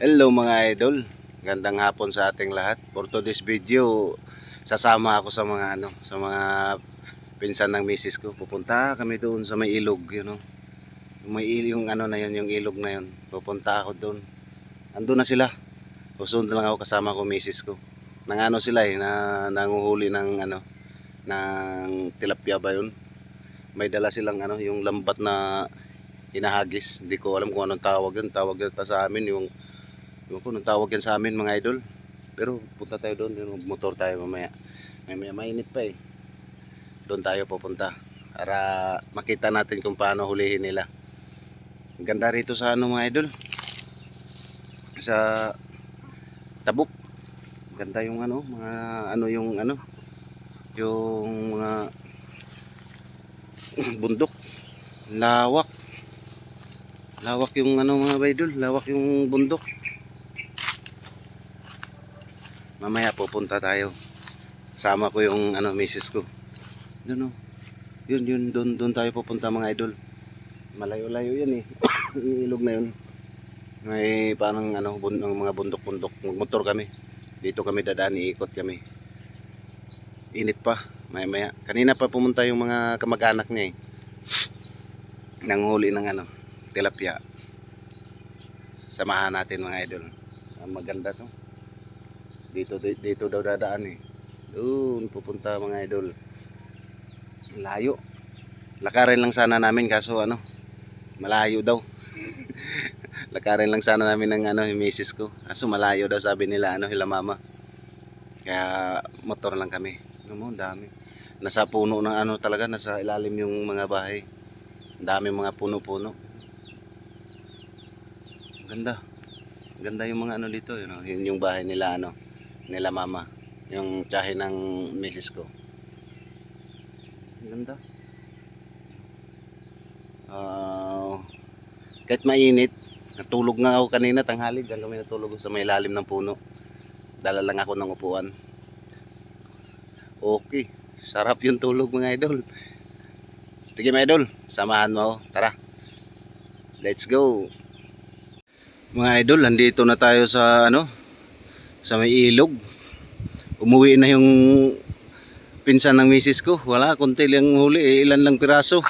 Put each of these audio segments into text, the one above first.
Hello mga idol, gandang hapon sa ating lahat. For today's video, sasama ako sa mga ano, sa mga pinsan ng misis ko. Pupunta kami doon sa may ilog, you know. May il- ano na yun, yung ilog na yun. Pupunta ako doon. Andun na sila. Susunod lang ako kasama ko misis ko. Nang ano sila eh, na nanguhuli ng ano, ng tilapia ba yun? May dala silang ano, yung lambat na hinahagis. Hindi ko alam kung anong tawag yun. Tawag yun sa amin yung Ewan ko, nang tawag yan sa amin mga idol. Pero punta tayo doon, yung motor tayo mamaya. Mamaya mainit pa eh. Doon tayo pupunta. Para makita natin kung paano hulihin nila. Ang ganda rito sa ano mga idol. Sa Tabuk. Ganda yung ano, mga ano yung ano. Yung mga bundok. Lawak. Lawak yung ano mga idol, lawak yung bundok. Mamaya pupunta tayo. Sama ko yung ano misis ko. Doon oh. Yun yun doon doon tayo pupunta mga idol. Malayo-layo yan eh. Yung ilog na yun. May parang ano bun, ang mga bundok-bundok. Motor kami. Dito kami dadaan iikot kami. Init pa maya maya kanina pa pumunta yung mga kamag-anak niya eh. Nanghuli ng ano tilapia. Samahan natin mga idol. Ang maganda to dito dito daw dadaan eh. Doon pupunta mga idol. Layo. Lakarin lang sana namin kaso ano malayo daw. Lakarin lang sana namin ng ano yung misis ko. Kaso malayo daw sabi nila ano hila mama. Kaya motor lang kami. Ano dami. Nasa puno ng ano talaga nasa ilalim yung mga bahay. Dami mga puno-puno. Ganda. Ganda yung mga ano dito yun, know, yun yung bahay nila ano nila mama yung tsahe ng misis ko. Ang ganda Ah, kahit mainit natulog nga ako kanina tanghali dyan kami natulog sa may lalim ng puno. Dala lang ako ng upuan. Okay sarap yung tulog mga idol. Sige mga idol samahan mo ako. Tara let's go. Mga idol nandito na tayo sa ano sa may ilog. Umuwi na yung pinsan ng misis ko. Wala, konti lang huli. Eh, ilan lang piraso.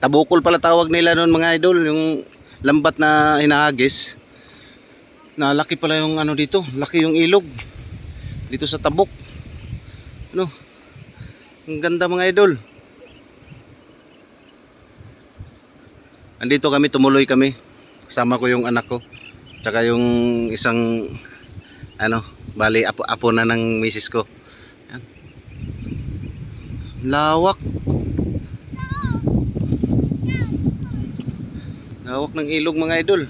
Tabukol pala tawag nila noon mga idol. Yung lambat na hinahagis. Na laki pala yung ano dito. Laki yung ilog. Dito sa tabok. Ano? Ang ganda mga idol. Andito kami, tumuloy kami. Kasama ko yung anak ko. Tsaka yung isang ano, bali apo, apo na ng misis ko. Yan. Lawak. Lawak ng ilog mga idol.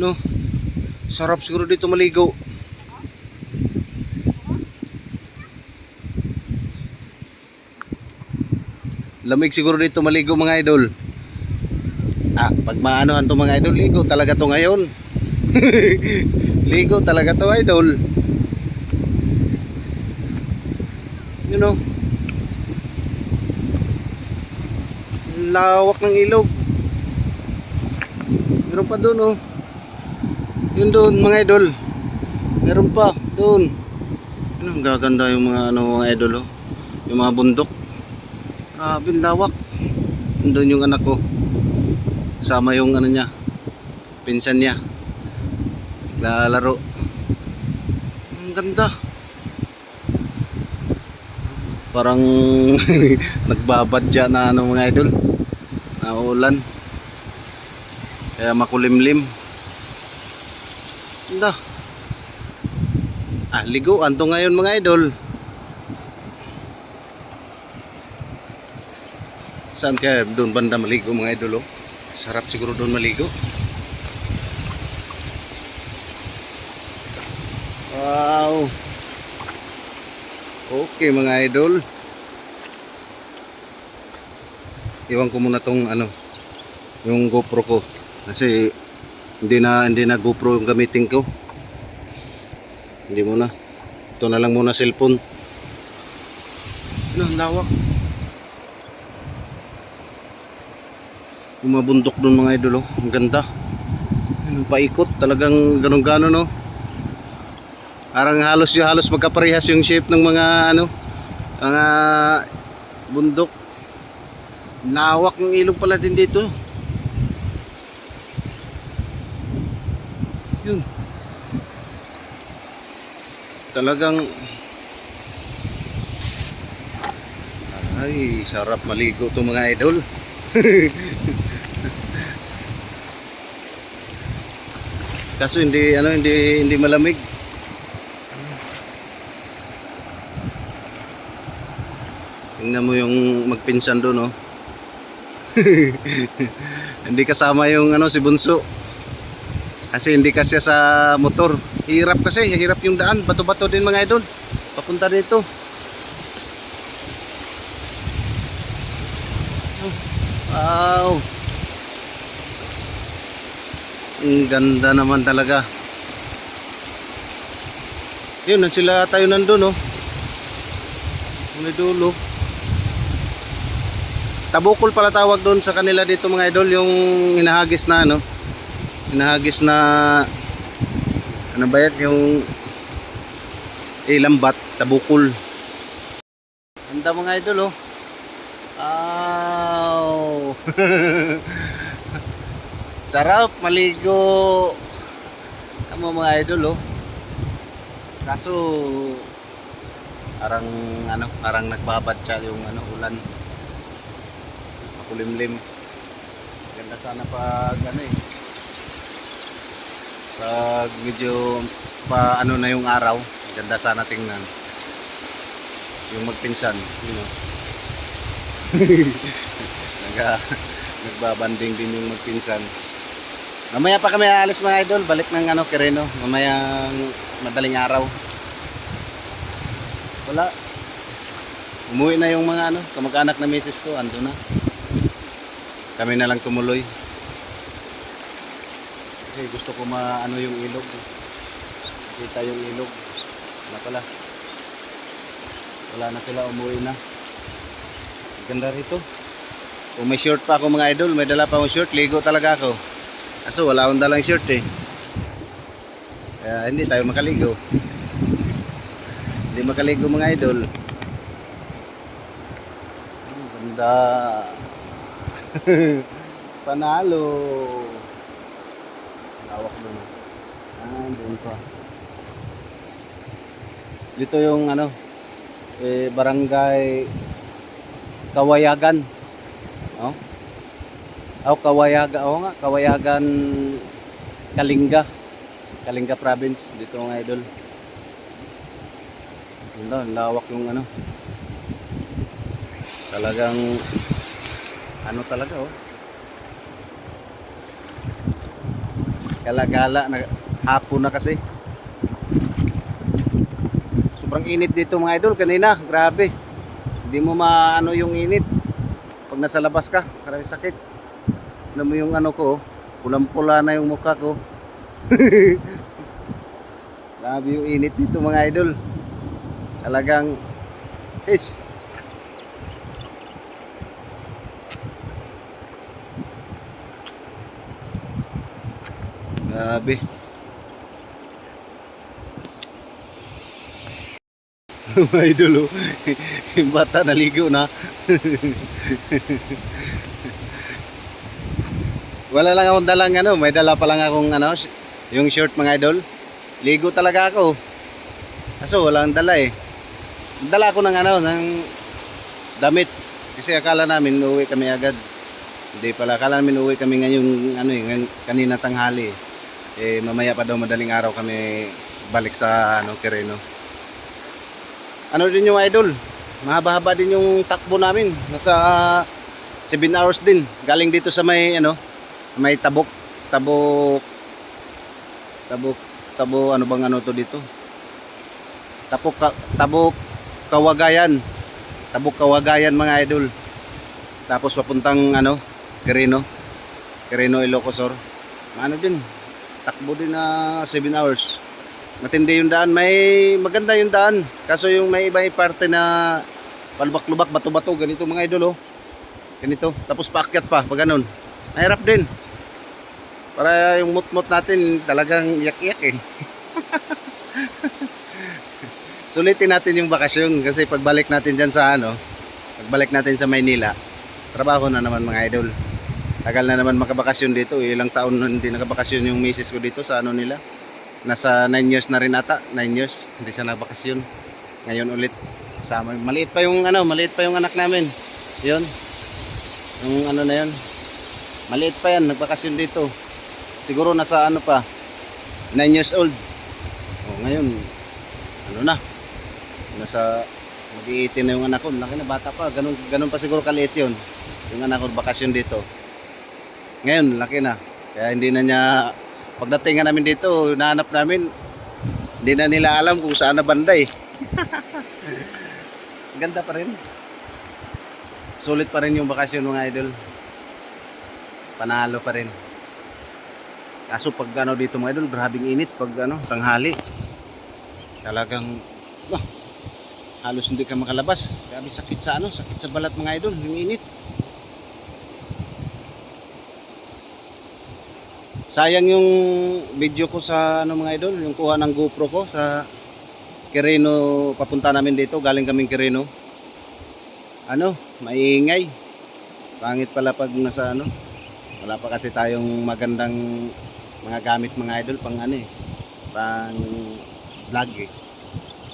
Ano? Sarap siguro dito maligo. Lamig siguro dito maligo mga idol. Ah, pag maanohan to mga idol, ligo talaga to ngayon. ligo talaga to idol. You know. Lawak ng ilog. Meron pa doon oh. Yun doon mga idol. Meron pa doon. Ano, gaganda yung mga ano mga idol oh. Yung mga bundok. Grabe lawak. Doon yung anak ko sama yung ano niya pinsan niya. Lalaro ang ganda. Parang nagbabadya na ano mga idol. Na ulan. Kaya makulimlim. Ganda. Ah ligo anto ngayon mga idol. Saan kaya? Doon banda maligo mga idol oh Sarap siguro doon maligo. Wow. Okay mga idol. Iwan ko muna tong ano, yung GoPro ko. Kasi hindi na hindi na GoPro yung gamitin ko. Hindi muna. Ito na lang muna cellphone. Ano, lawak. Yung mga doon mga idol oh. Ang ganda. Paikot. Talagang ganun gano no. Parang halos yung halos magkaparehas yung shape ng mga ano mga bundok. Lawak yung ilog pala din dito. Yun. Talagang ay sarap maligo to mga idol. Kaso hindi ano hindi hindi malamig. Tingnan mo yung magpinsan doon, oh. hindi kasama yung ano si Bunso. Kasi hindi kasi sa motor. Hirap kasi, hirap yung daan. Bato-bato din mga idol. Papunta dito. Wow. Ang ganda naman talaga. Yun, sila tayo nandun, oh. May dulo. Tabukol pala tawag doon sa kanila dito mga idol, yung hinahagis na ano. Hinahagis na ano ba yan, yung ilambat, tabukol. Ganda mga idol, oh. Wow. Sarap maligo. Tama mga idol, oh. Kaso parang ano, parang nagbabatsa yung ano ulan. Makulimlim. Ganda sana pag ano eh. Pag medyo pa ano na yung araw, ganda sana tingnan. Yung magpinsan, you know. Naga, nagbabanding din yung magpinsan. Mamaya pa kami aalis mga idol, balik ng ano, Quireno. Mamayang madaling araw. Wala. Umuwi na yung mga ano, kamag-anak na misis ko, ando na. Kami na lang tumuloy. Eh, gusto ko maano yung ilog. Kita yung ilog. Wala pala. Wala na sila, umuwi na. Ganda rito. Kung may short pa ako mga idol, may dala pa akong short, ligo talaga ako. Kaso wala akong dalang short eh. Kaya hindi tayo makaligo. Hindi makaligo mga idol. Ang ganda. Panalo. Lawak doon. Ah, doon pa. Dito yung ano, eh, barangay Kawayagan. Oh. Oh, Kawayaga. Oo nga, Kawayagan Kalinga. Kalinga province dito mga idol. Ano, lawak yung ano. Talagang ano talaga oh. Gala-gala na hapon na kasi. Sobrang init dito mga idol kanina, grabe. Hindi mo maano yung init. Pag nasa labas ka, karami sakit. Ano mo yung ano ko, oh, pulang-pula na yung mukha ko. Grabe yung init dito mga idol. Talagang, ish. Grabe. mga idol oh. yung bata naligo na wala lang akong dalang ano may dala pa lang akong ano yung short mga idol. Ligo talaga ako. Kaso wala akong dala eh. Dala ako ng ano ng damit. Kasi akala namin uuwi kami agad. Hindi pala akala namin uuwi kami ngayong ano eh, kanina tanghali eh. Mamaya pa daw madaling araw kami balik sa ano Quireno ano din yung idol? Mahaba-haba din yung takbo namin. Nasa 7 hours din. Galing dito sa may ano may tabok tabok tabok tabo ano bang ano to dito tabok ka, tabok kawagayan tabok kawagayan mga idol tapos papuntang ano Quirino Quirino Ilocosor ano din takbo din na 7 hours matindi yung daan. May maganda yung daan. Kaso yung may iba parte na palubak-lubak, bato-bato, ganito mga idol oh. Ganito. Tapos paakyat pa, pag ganun. Mahirap din. Para yung mutmut natin talagang yak-yak eh. Sulitin natin yung bakasyon kasi pagbalik natin dyan sa ano, pagbalik natin sa Maynila, trabaho na naman mga idol. Tagal na naman makabakasyon dito. Ilang taon na hindi nakabakasyon yung misis ko dito sa ano nila. Nasa 9 years na rin ata. 9 years. Hindi siya nakabakasyon. Ngayon ulit. Sama. Maliit pa yung ano, maliit pa yung anak namin. Yun. Yung ano na yun. Maliit pa yan. Nagbakasyon dito. Siguro nasa ano pa. 9 years old. O ngayon. Ano na. Nasa mag-iitin na yung anak ko. Laki na bata pa. Ganun, ganun pa siguro kaliit yun. Yung anak ko bakasyon dito. Ngayon, laki na. Kaya hindi na niya, pagdating namin dito, nahanap namin, hindi na nila alam kung saan na banda eh. Ganda pa rin. Sulit pa rin yung bakasyon mga idol. Panalo pa rin. Kaso pag ano dito mga idol, grabing init pag ano, tanghali. Talagang, ah, halos hindi ka makalabas. Grabe sakit sa ano, sakit sa balat mga idol, yung init. Sayang yung video ko sa ano mga idol, yung kuha ng GoPro ko sa Quirino, papunta namin dito, galing kaming Quirino. Ano, maingay. Pangit pala pag nasa ano. Wala pa kasi tayong magandang mga gamit mga idol pang ano eh. Pang vlog eh.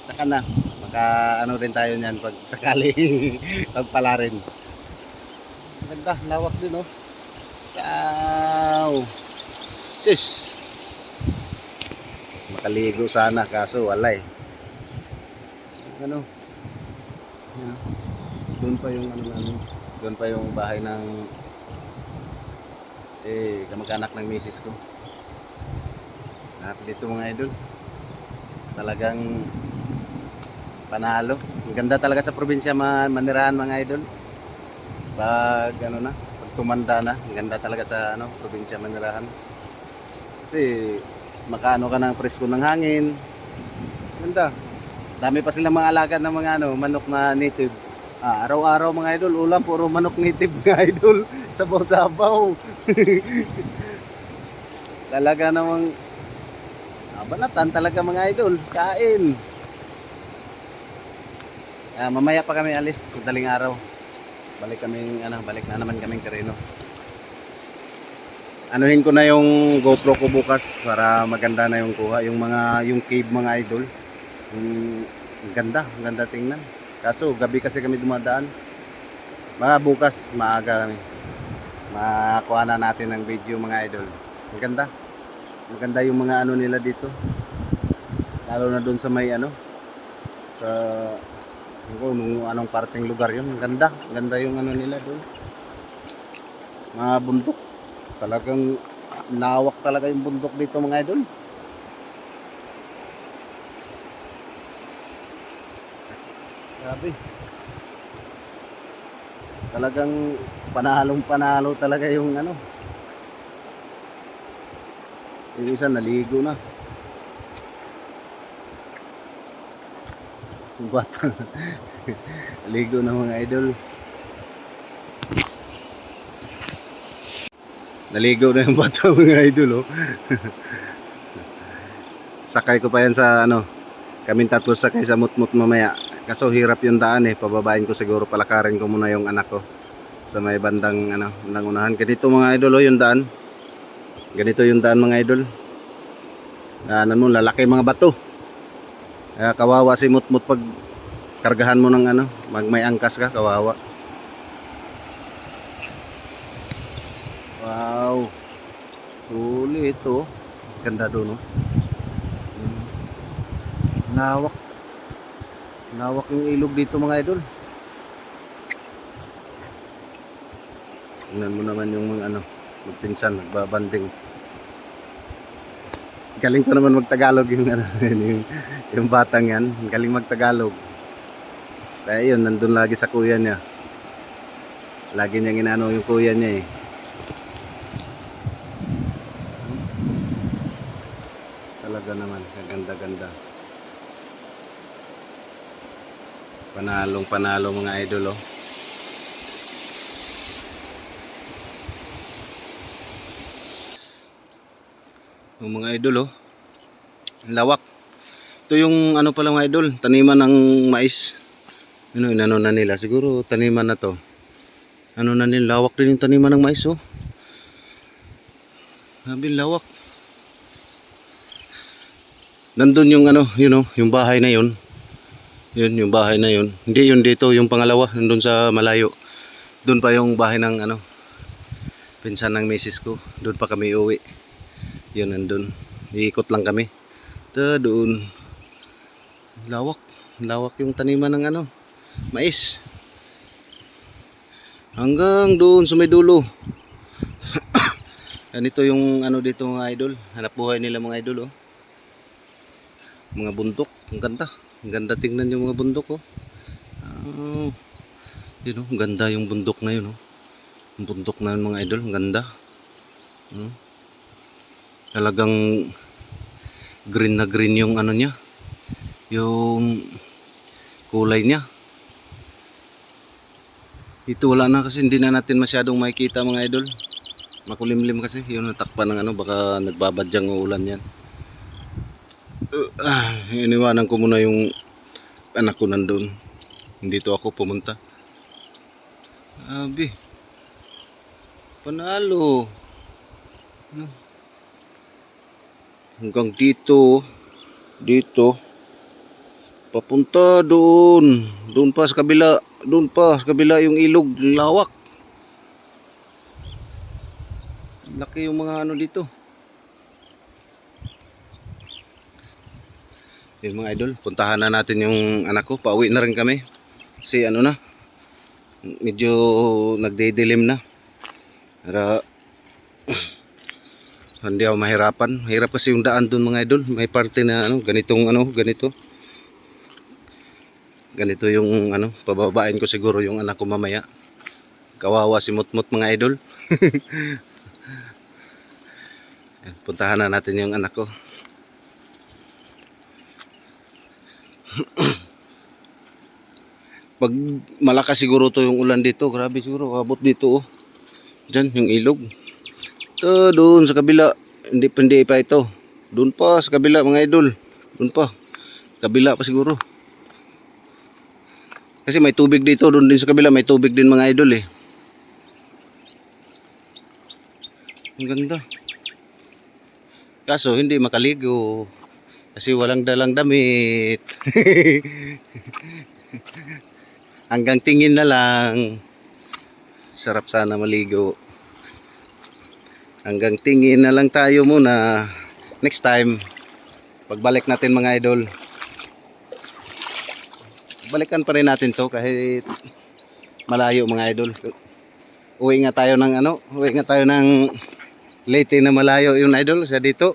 Tsaka na, maka ano rin tayo niyan pag sakali pagpala rin. Ganda, lawak din oh. Wow. Sis. Makaligo sana kaso wala eh. Ano? Yan. Doon pa yung ano namin. Doon pa yung bahay ng eh kamag-anak ng misis ko. At dito mga idol. Talagang panalo. Ang ganda talaga sa probinsya man manirahan mga idol. Pag ano na, pag tumanda na, ang ganda talaga sa ano, probinsya manirahan. Kasi makaano ka ng presko ng hangin. Ganda. Dami pa silang mga alagad ng mga ano, manok na native. Ah, araw-araw mga idol, ulam puro manok native mga idol. Sabaw-sabaw. talaga namang ah, banatan talaga mga idol. Kain. Ah, mamaya pa kami alis, madaling araw. Balik kami, ano, balik na naman kaming Carino anuhin ko na yung GoPro ko bukas para maganda na yung kuha yung mga yung cave mga idol yung ganda ang ganda tingnan kaso gabi kasi kami dumadaan. Mga bukas maaga kami. Makuha na natin ng video mga idol. Ang ganda. Maganda yung mga ano nila dito. Lalo na doon sa may ano. Sa kung nung anong parting lugar yun. Ganda. Ang ganda yung ano nila doon mga bundok. Talagang lawak talaga yung bundok dito mga idol. Grabe. Talagang panalong panalo talaga yung ano. Yung isa naligo na. Yung bata. naligo na mga idol. Naligo na yung bata mga idol oh. sakay ko pa yan sa ano, kaming tatlo sakay sa mutmut mamaya. Kaso hirap yung daan eh, pababain ko siguro palakarin ko muna yung anak ko sa may bandang ano, bandang unahan. Ganito mga idol oh, yung daan. Ganito yung daan mga idol. Ano mo, lalaki mga bato. Kaya kawawa si mutmut pag kargahan mo ng ano, mag may angkas ka, kawawa. Wow. Sulit ito. Ganda doon? Mm. Lawak. Lawak yung ilog dito, mga idol. Tingnan mo naman yung mga ano, magpinsan, nagbabanding. Galing ko naman magtagalog yung ano, yung, yung batang yan. Galing magtagalog. Kaya yun, nandun lagi sa kuya niya. Lagi niyang inano yung kuya niya eh. talaga naman kaganda-ganda panalong panalo mga idol oh Yung mga idol oh. Lawak. Ito yung ano pala mga idol, taniman ng mais. Ano, inano na nila. Siguro taniman na to. Ano na nila, lawak din yung taniman ng mais oh. Sabi lawak. Nandun yung ano, yun oh, yung bahay na yun. Yun, yung bahay na yun. Hindi yun dito, yung pangalawa, nandun sa malayo. Doon pa yung bahay ng ano, pinsan ng misis ko. Doon pa kami uwi. Yun, nandun. Iikot lang kami. Ta, doon. Lawak. Lawak yung taniman ng ano, mais. Hanggang doon sa may dulo. Ganito yung ano dito mga idol. Hanap buhay nila mga idol oh. Mga bundok. Ang ganda. Ang ganda tingnan yung mga bundok oh. Ah, yun oh, ang ganda yung bundok na yun oh. Ang bundok na yun mga idol. Ang ganda. Hmm. Talagang green na green yung ano niya. Yung kulay niya. Ito wala na kasi hindi na natin masyadong makikita mga idol. Makulimlim kasi. Yung natakpan ng ano baka nagbabadyang ulan yan. Uh, ah, iniwanan ko muna yung anak ko nandun. Dito ako pumunta. Abi. Panalo. Ano? Hanggang dito. Dito. Papunta doon. Doon pa sa kabila. Doon pa sa kabila yung ilog. Lawak. Laki yung mga ano dito. Yung mga idol, puntahan na natin yung anak ko. Pauwi na rin kami. Kasi ano na, medyo nagdidilim na. Para hindi ako mahirapan. Mahirap kasi yung daan doon mga idol. May parte na ano, ganitong ano, ganito. Ganito yung ano, pababain ko siguro yung anak ko mamaya. Kawawa si Mutmut mga idol. Puntahan na natin yung anak ko. Pag malakas siguro to yung ulan dito, grabe siguro, abot dito oh. Diyan, yung ilog. Ito, doon sa kabila. Hindi hindi pa ito. Doon pa, sa kabila mga idol. Doon pa. Kabila pa siguro. Kasi may tubig dito, doon din sa kabila, may tubig din mga idol eh. Ang ganda. Kaso hindi makaligo. Kasi walang dalang damit. Hanggang tingin na lang. Sarap sana maligo. Hanggang tingin na lang tayo muna. Next time, pagbalik natin mga idol. Balikan pa rin natin to kahit malayo mga idol. Uwi nga tayo ng ano, uwi nga tayo ng Leyte na malayo yung idol sa dito.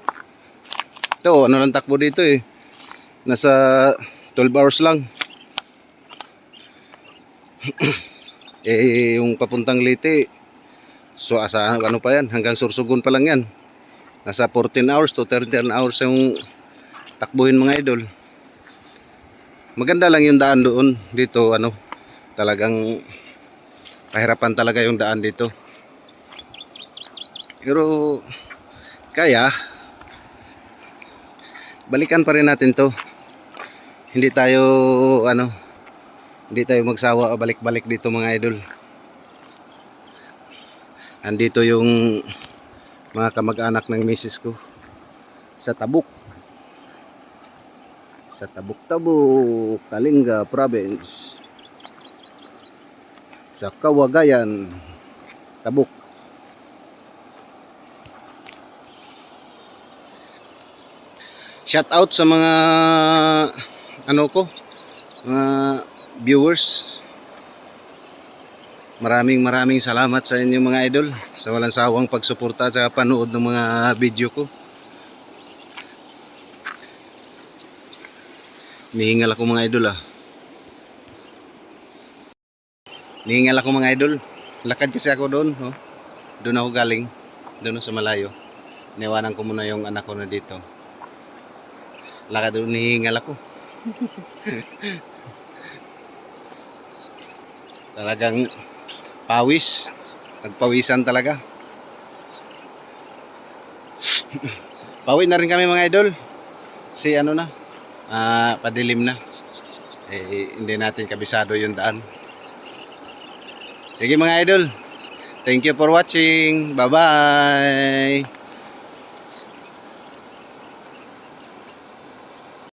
Ito, ano lang takbo dito eh. Nasa 12 hours lang. eh, yung papuntang Leyte, so asa ano pa yan, hanggang Sursugun pa lang yan. Nasa 14 hours to 13 hours yung takbuhin mga idol. Maganda lang yung daan doon. Dito, ano, talagang kahirapan talaga yung daan dito. Pero, kaya, balikan pa rin natin to. Hindi tayo, ano, hindi tayo magsawa o balik-balik dito mga idol. Andito yung mga kamag-anak ng misis ko sa Tabuk. Sa Tabuk-Tabuk, Kalinga Province. Sa Kawagayan, Tabuk. Shout out sa mga ano ko, mga viewers. Maraming maraming salamat sa inyo mga idol sa walang sawang pagsuporta at panood ng mga video ko. Nihingal ako mga idol ah. Nihingal ako mga idol. Lakad kasi ako doon. Oh. Doon ako galing. Doon sa malayo. Niwanan ko muna yung anak ko na dito. Lakad doon, nihingal ako. Talagang pawis. Nagpawisan talaga. Pauwi na rin kami mga idol. Si ano na, ah, padilim na. Eh, hindi natin kabisado yung daan. Sige mga idol. Thank you for watching. Bye-bye.